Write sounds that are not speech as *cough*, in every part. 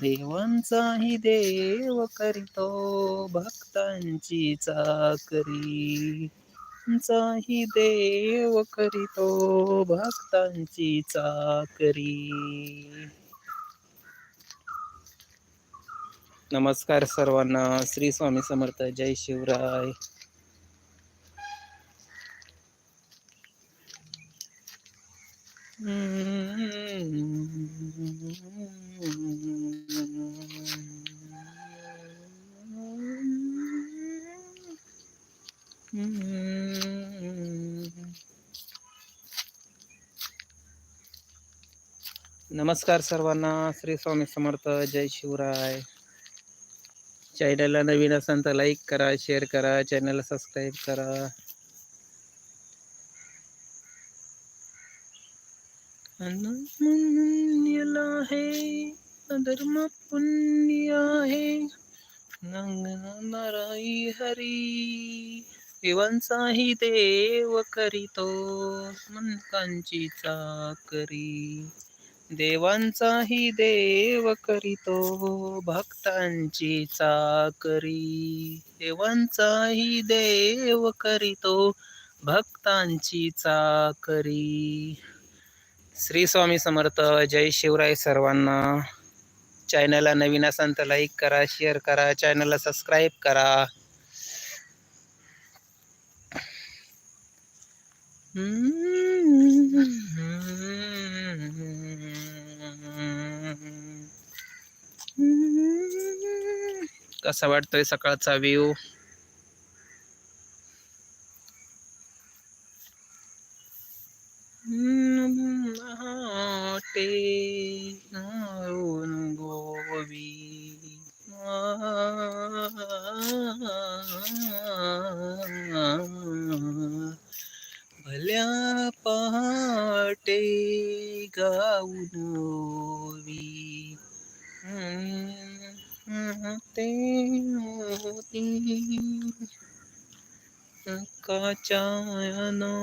देवांचाही देव करीतो भक्तांची चाकरी. चाही देव करीतो भक्तांची चाकरी. नमस्कार सर्वांना श्री स्वामी समर्थ जय शिवराय. नमस्कार सर्वांना. श्री स्वामी समर्थ. जय शिवराय. चॅनलला नवीन असाल तर लाईक करा शेअर करा चॅनलला सबस्क्राईब करा. आहे धर्म पुण्य आहे नाराई हरी देवांचाही देव करीतो मनकांची चाकरी. देवांचाही देव करीतो भक्तांची चाकरी. देवांचाही देव करीतो भक्तांची चाकरी. श्री स्वामी समर्थ जय शिवराय सर्वांना. चॅनलला नवीन असाल तर लाईक करा शेअर करा चॅनलला सबस्क्राईब करा. कसा वाटतोय सकाळचा व्ह्यू ते गोवी. वाचायनो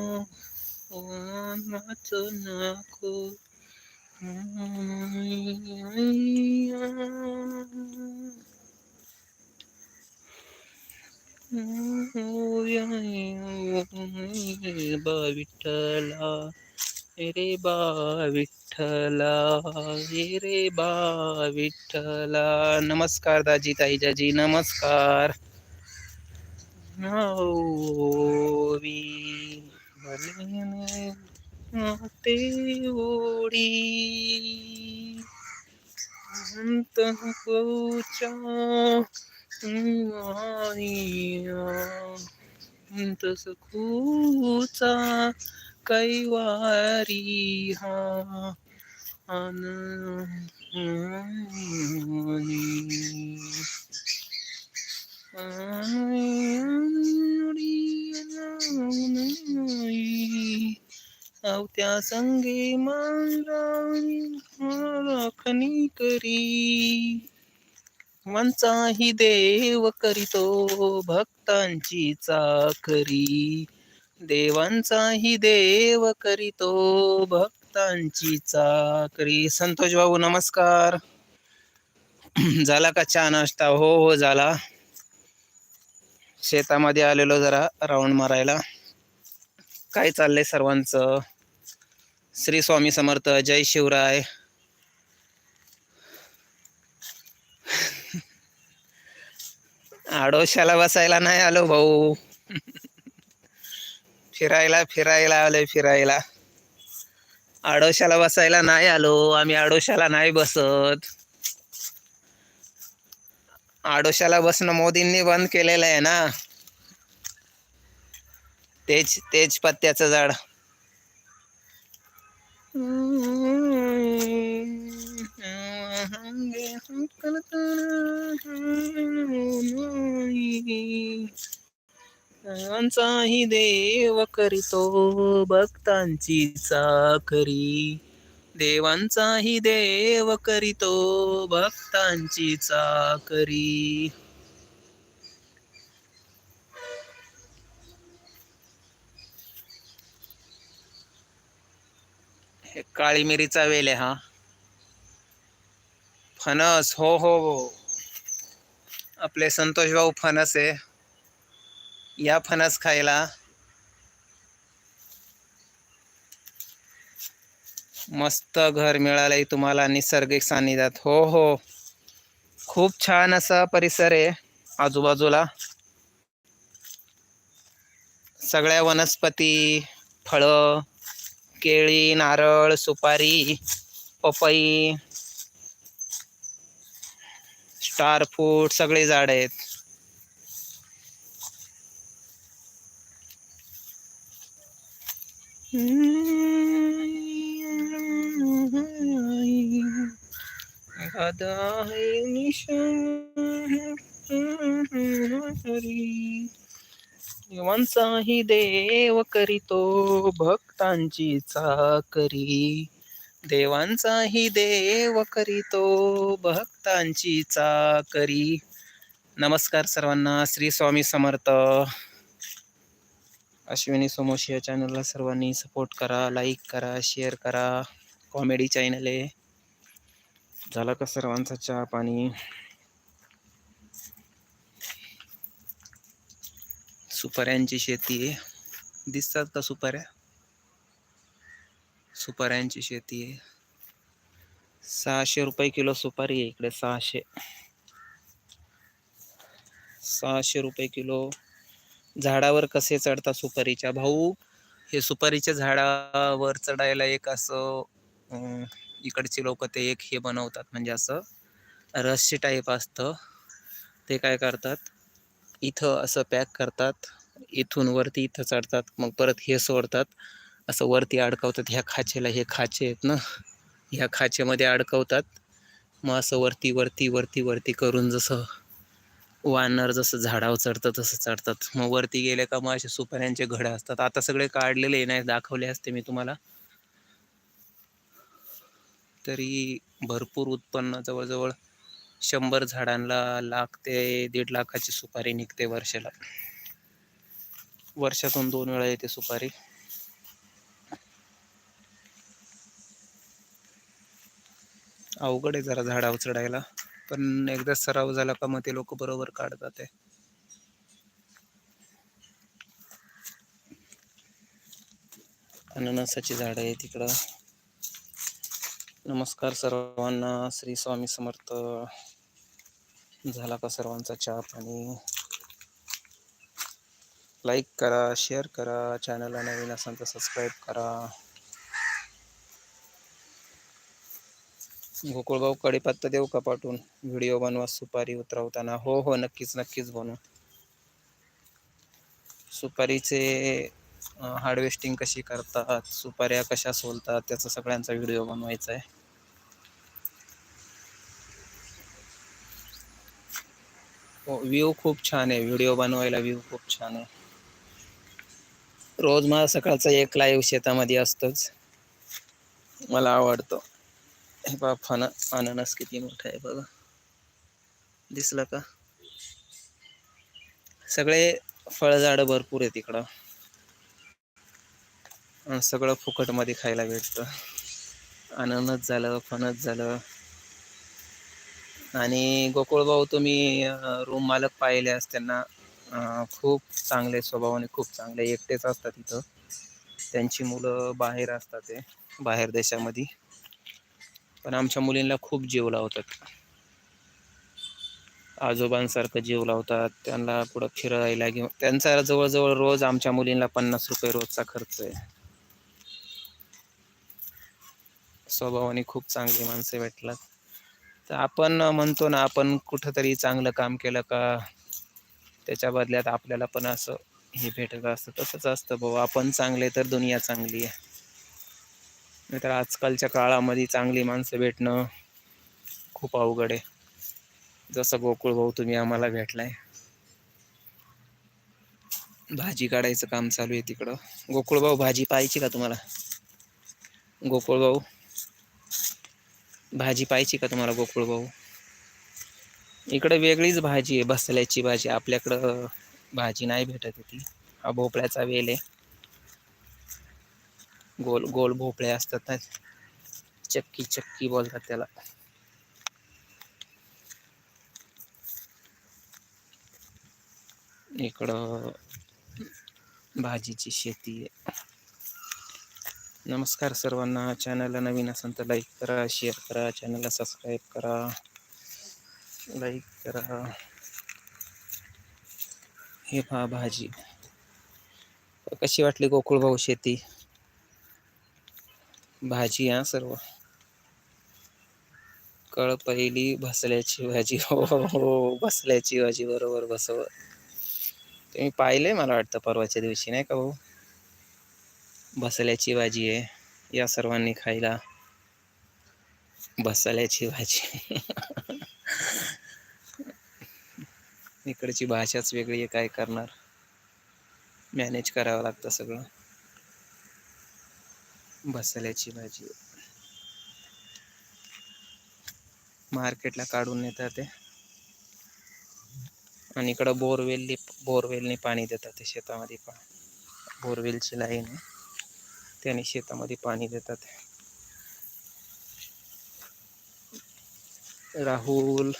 नाच नको बा विठ्ठला रे बा विठ्ठला रे बा विठ्ठला नमस्कार दाजी ताईजाजी नमस्कार ओवी भल्याने ते ओढी अंतकोचा तस खूचा कैवारी हा अन त्या संगे राखणी करी. वंचाही देव करीतो भक्तांची चाकरी. देवांचाही देव करीतो भक्तांची चाकरी. संतोष भाऊ नमस्कार. *clears throat* झाला का चहा नाश्ता? हो हो झाला. शेतामध्ये आलेलो जरा राऊंड मारायला. काय चाललंय सर्वांचं? श्री स्वामी समर्थ जय शिवराय. आडोशाला बसायला नाही आलो भाऊ. फिरायला फिरायला आलोय फिरायला. आडोशाला बसायला नाही आलो. आम्ही आडोशाला नाही बसत. आडोशाला बसणं मोदींनी बंद केलेलं आहे ना. तेज तेज पत्त्याचं झाड. देव करीतो भक्तांची चाकरी. देवांचाही देव करीतो भक्तांची चाकरी. हे काळी मिरीचा वेल आहे हा. फणस हो हो हो. आपले संतोष भाऊ फणस आहे. या फणस खायला मस्त घर मिळालंय तुम्हाला निसर्गिक सानिध्यात हो हो. खूप छान असा परिसर आहे आजूबाजूला. सगळ्या वनस्पती फळं केळी नारळ सुपारी पपई स्टार फ्रूट सगळे झाड आहेत. देवांचाही देव करीतो भक्तांची चाकरी. देवांचाही देव करीतो भक्तांची चाकरी. नमस्कार सर्वांना श्री स्वामी समर्थ. अश्विनी सोमोशी या चॅनलला सर्वांनी सपोर्ट करा लाईक करा शेअर करा. कॉमेडी चॅनल आहे. झाला का सर्वांचा चहा पाणी? सुपाऱ्यांची शेती आहे. दिसतात का सुपाऱ्या? सुपाऱ्यांची शेती आहे. सहाशे रुपये किलो सुपारी आहे इकडे सहाशे. सहाशे रुपये किलो. झाडावर कसे चढतात सुपारीच्या? भाऊ हे सुपारीच्या झाडावर चढायला एक असं इकडचे लोक ते एक हे बनवतात म्हणजे असं रस्सी टाईप असतं. ते काय करतात? इथं असं पॅक करतात इथून वरती इथं चढतात मग परत हे सोडतात. असं वरती अडकवतात ह्या खाचेला हे खाचे आहेत ना? ह्या खाचेमध्ये अडकवतात. मग असं वरती वरती वरती वरती करून जसं वानर जसं झाडावर चढतं तसं चढतात. मग वरती गेले का मग असे सुपाऱ्यांचे घडे असतात. आता सगळे काढलेले नाही दाखवले असते मी तुम्हाला. तरी भरपूर उत्पन्न जवळजवळ शंभर झाडांना लाख ते दीड लाखाची सुपारी निघते वर्षाला. वर्षातून दोन वेळा येते सुपारी. अवघड आहे जरा झाडावर चढायला पण एकदा सराव झाला का मग ते लोक बरोबर काढतात अननसाची झाडं आहे तिकडं नमस्कार सर्वांना. श्री स्वामी समर्थ झाला का सर्वांचा चहा पाणी लाईक करा शेअर करा चॅनलला नवीन असाल तर सबस्क्राईब करा. गोकुळभाऊ कडीपत्ता देऊ का पाठवून? व्हिडिओ बनवा सुपारी उतरवताना. हो हो नक्कीच नक्कीच बनवू. सुपारीचे हार्वेस्टिंग कशी करतात सुपाऱ्या कशा सोलतात त्याचा सगळ्यांचा व्हिडिओ बनवायचा आहे. हो व्ह्यू खूप छान आहे. व्हिडिओ बनवायला व्ह्यू खूप छान आहे. रोज मला सकाळचा एक लाईव्ह शेतामध्ये असतोच. मला आवडतो. हे बा फन अननस किती मोठा आहे बघा. दिसलं का? सगळे फळझाडं भरपूर आहे तिकडं सगळं फुकटमध्ये खायला भेटतं. अननस झालं फणस झालं. आणि गोकुळभाऊ तुम्ही रूम मालक पाहिले असताना त्यांना खूप चांगले स्वभावाने खूप चांगले एकटेच असतात तिथं त्यांची मुलं बाहेर असतात ते बाहेर देशामध्ये. पण आमच्या मुलींना खूप जीव लावतात. आजोबांसारखं जीव लावतात त्यांना पुढं फिरायला घेऊन त्यांचा जवळजवळ रोज आमच्या मुलींना पन्नास रुपये रोजचा खर्च आहे. स्वभावाने खूप चांगली माणसं भेटलात. तर आपण म्हणतो ना आपण कुठंतरी चांगलं काम केलं का त्याच्या बदल्यात आपल्याला पण असं हे भेटत असतं. तसंच असतं भाऊ. आपण चांगले तर दुनिया चांगली आहे. नाहीतर आजकालच्या काळामध्ये चांगली माणसं भेटणं खूप अवघड आहे. जसं गोकुळ भाऊ तुम्ही आम्हाला भेटलाय. भाजी काढायचं काम चालू आहे तिकडं. गोकुळ भाऊ भाजी पाहायची का तुम्हाला? गोकुळ भाऊ? भाजी पाहिजे का तुम्हाला गोकुळ भाऊ? वेगळीच भाजी आहे बसल्याची भाजी. आपल्याकडं भाजी नाही भेटत होती हा भोपळ्याचा वेल आहे. गोल गोल भोपळे असतात ना. चक्की चक्की बोलतात त्याला. इकडं भाजीची शेती आहे. नमस्कार सर्वांना. चॅनलला नवीन असेल तर लाईक करा शेअर करा चॅनलला सबस्क्राईब करा. लाईक करा. हे पहा भाजी. कशी वाटली गोकुळ भाऊ शेती? भाजी हा सर्व. कळ पहिली भसल्याची भाजी. हो, हो हो भसल्याची भाजी. बरोबर बसव. तुम्ही पाहिलंय मला वाटतं परवाच्या दिवशी नाही का भाऊ? बसल्याची भाजी आहे. या सर्वांनी खायला बसल्याची भाजी. *laughs* इकडची भाषाच वेगळी आहे काय करणार? मॅनेज करावं लागतं सगळं. बसल्याची भाजी. मार्केटला काढून नेतात ते. आणि इकडं बोरवेलनी बोरवेलनी पाणी देतात ते शेतामध्ये पण. बोरवेलची लाईन आहे. त्याने शेतामध्ये पाणी देतात. राहुल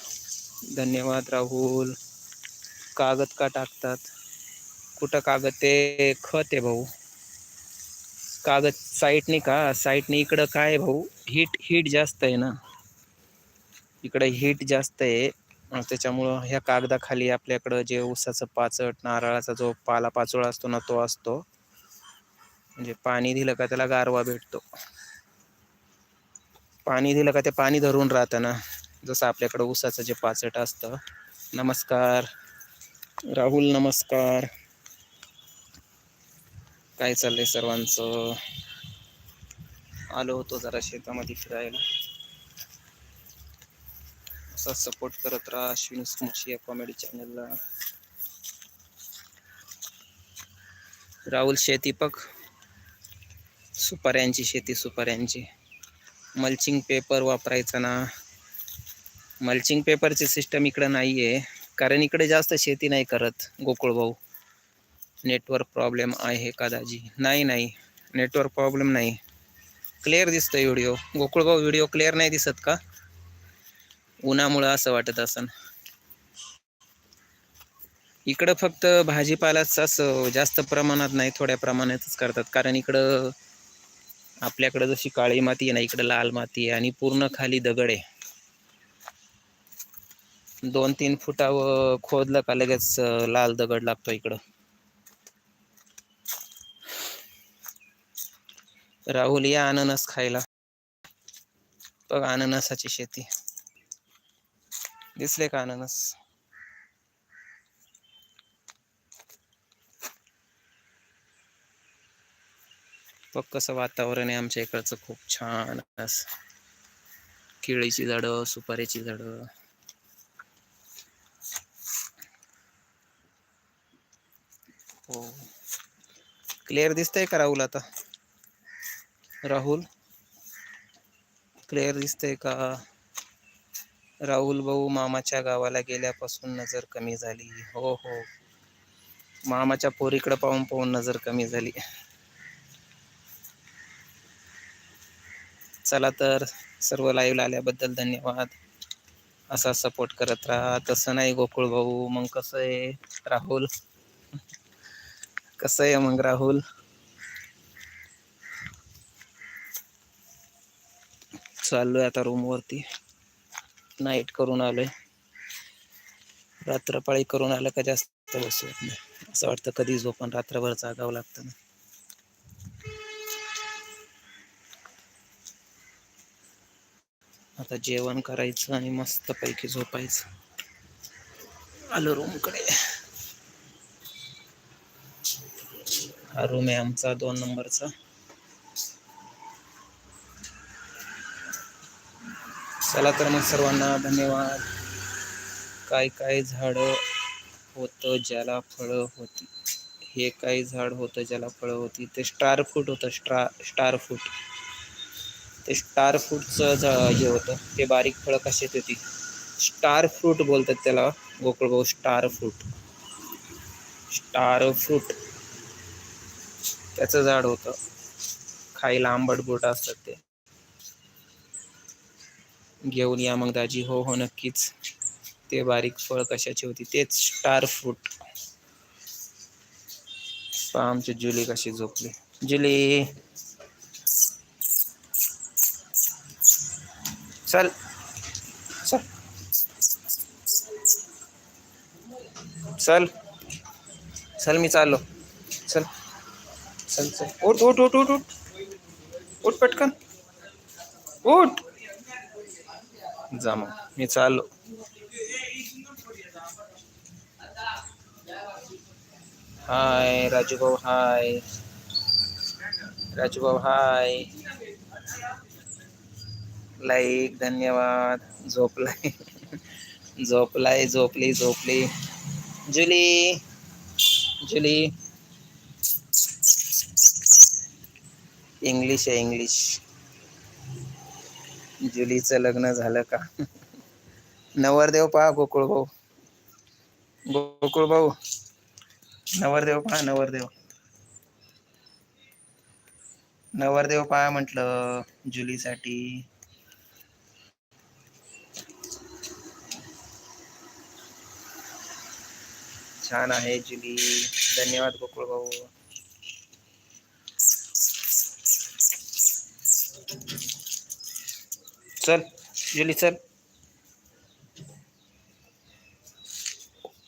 धन्यवाद राहुल. कागद का टाकतात? कुठं कागद? ते खत आहे भाऊ. कागद साईटने का? साईटने इकडं काय आहे भाऊ? हीट हीट जास्त आहे ना. इकडं हीट जास्त आहे. त्याच्यामुळं ह्या कागदाखाली आपल्याकडं जे ऊसाचं पाचट नारळाचा जो पाला पाचोळा असतो ना तो असतो. म्हणजे पाणी दिलं का त्याला गारवा भेटतो. पाणी दिलं का ते पाणी धरून राहतं ना. जसं आपल्याकडं ऊसाचं जे पाचट असतं. नमस्कार. राहुल नमस्कार. काय चाललंय सर्वांचं? आलो होतो जरा शेतामध्ये फिरायला. असा सपोर्ट करत राहा अश्विनी सुमशी या कॉमेडी चॅनलला राहुल शेतीपक सुपाऱ्यांची शेती सुपाऱ्यांची. मल्चिंग पेपर वापरायचा ना. मल्चिंग पेपरची सिस्टम इकडं नाही आहे कारण इकडे जास्त शेती नाही करत गोकुळभाऊ नेटवर्क प्रॉब्लेम आहे का दाजी नाही नाही. नेटवर्क प्रॉब्लेम नाही. क्लिअर दिसतोय व्हिडिओ गोकुळभाऊ व्हिडिओ क्लिअर नाही दिसत का? उन्हामुळं असं वाटत असन. इकडं फक्त भाजीपालाच असं जास्त प्रमाणात नाही थोड्या प्रमाणातच करतात. कारण इकडं आपल्याकडं जशी काळी माती आहे ना इकडे लाल माती आहे आणि पूर्ण खाली दगड आहे. दोन तीन फुटावर खोदलं का लगेच लाल दगड लागतो इकडं. राहुल या अननस खायला. बघ अननसाची शेती. दिसले का अननस? बघ कसं वातावरण आहे आमच्या इकडचं. खूप छान असं. केळीची झाडं सुपारीची झाडं. हो. क्लिअर दिसतंय का राहुल आता? राहुल? क्लिअर दिसतंय का? राहुल भाऊ मामाच्या गावाला गेल्यापासून नजर कमी झाली. हो हो. मामाच्या पोरीकडे पाहून पाहून नजर कमी झाली. चला तर सर्व लाईव्ह आल्याबद्दल धन्यवाद. असा सपोर्ट करत राहा. तसं नाही गोकुळ भाऊ. मग कसं आहे? राहुल? कसं आहे मग राहुल? चाललोय आता रूमवरती नाईट करून आलोय. रात्रपाळी करून आलं का जास्त बसू नाही. असं वाटतं कधी झोपून रात्रभर जागावं लागतं ना. आता जेवण करायचं आणि मस्त पैकी झोपायचं. आलो रूमकडे. हा रूम आहे आमचा दोन नंबरचा. चला तर मग सर्वांना धन्यवाद. काय काय झाडं होतं ज्याला फळं होती. हे काय झाड होतं ज्याला फळं होती. ते स्टार फ्रूट होतं स्ट्रा स्टार फ्रूट ते स्टार फ्रूटचं ज हे होतं ते बारीक फळं कशात होती स्टार फ्रूट बोलतात त्याला गोकुळ भाऊ स्टार फ्रूट स्टार फ्रूट त्याचं झाड होतं. खायला आंबट बोट असतात ते. घेऊन या मग दाजी. हो हो नक्कीच. ते बारीक फळ कशाची होती तेच स्टार फ्रूट आमची जुली कशी झोपली. जुली! चल। चल। चल। चल मी चाललो। चल। चल चल। उठ उठ उठ उठ उठ। उठ पटकन। उठ। जा मी चाललो। हाय राजू भाऊ हाय। राजू भाऊ हाय। लाईक धन्यवाद. झोपलाय. झोपलाय झोपली झोपली. जुली. जुली. इंग्लिश आहे इंग्लिश जुलीचं लग्न झालं का? नवरदेव पहा गोकुळ भाऊ. गोकुळ भाऊ. नवरदेव पहा नवरदेव. नवरदेव पहा म्हटलं जुलीसाठी. छान आहे जुली धन्यवाद गोकुळ भाऊ. चल जुली चल.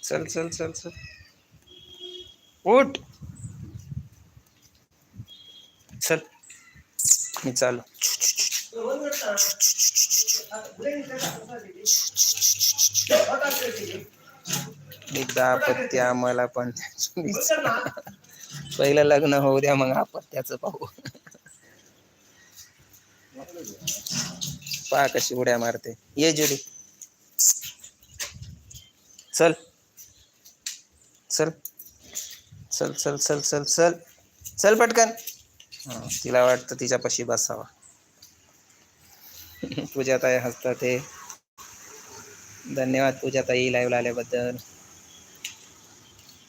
चल चल चल चल. उठ. चल मी चालू. *laughs* एकदा आपत्ती आम्हाला पण पहिलं लग्न होऊ द्या मग आपत्त्याच पाहू. पहा कशी उड्या मारते. ये जुडी. चल. चल. चल चल चल चल चल. चल पटकन. तिला वाटतं तिच्यापाशी बसावा. पूजा ताई हसतात ते धन्यवाद पूजाताई लाईव्ह आल्याबद्दल.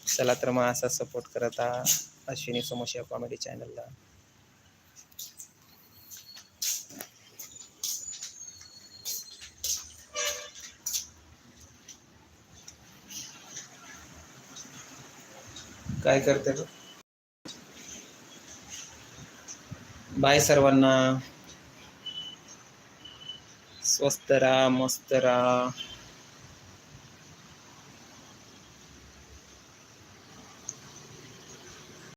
चला तर मग असा सपोर्ट करत आहा अश्विनी समोसिया कॉमेडी चॅनलला काय करते बाय सर्वांना. स्वस्त राहा मस्त राहा.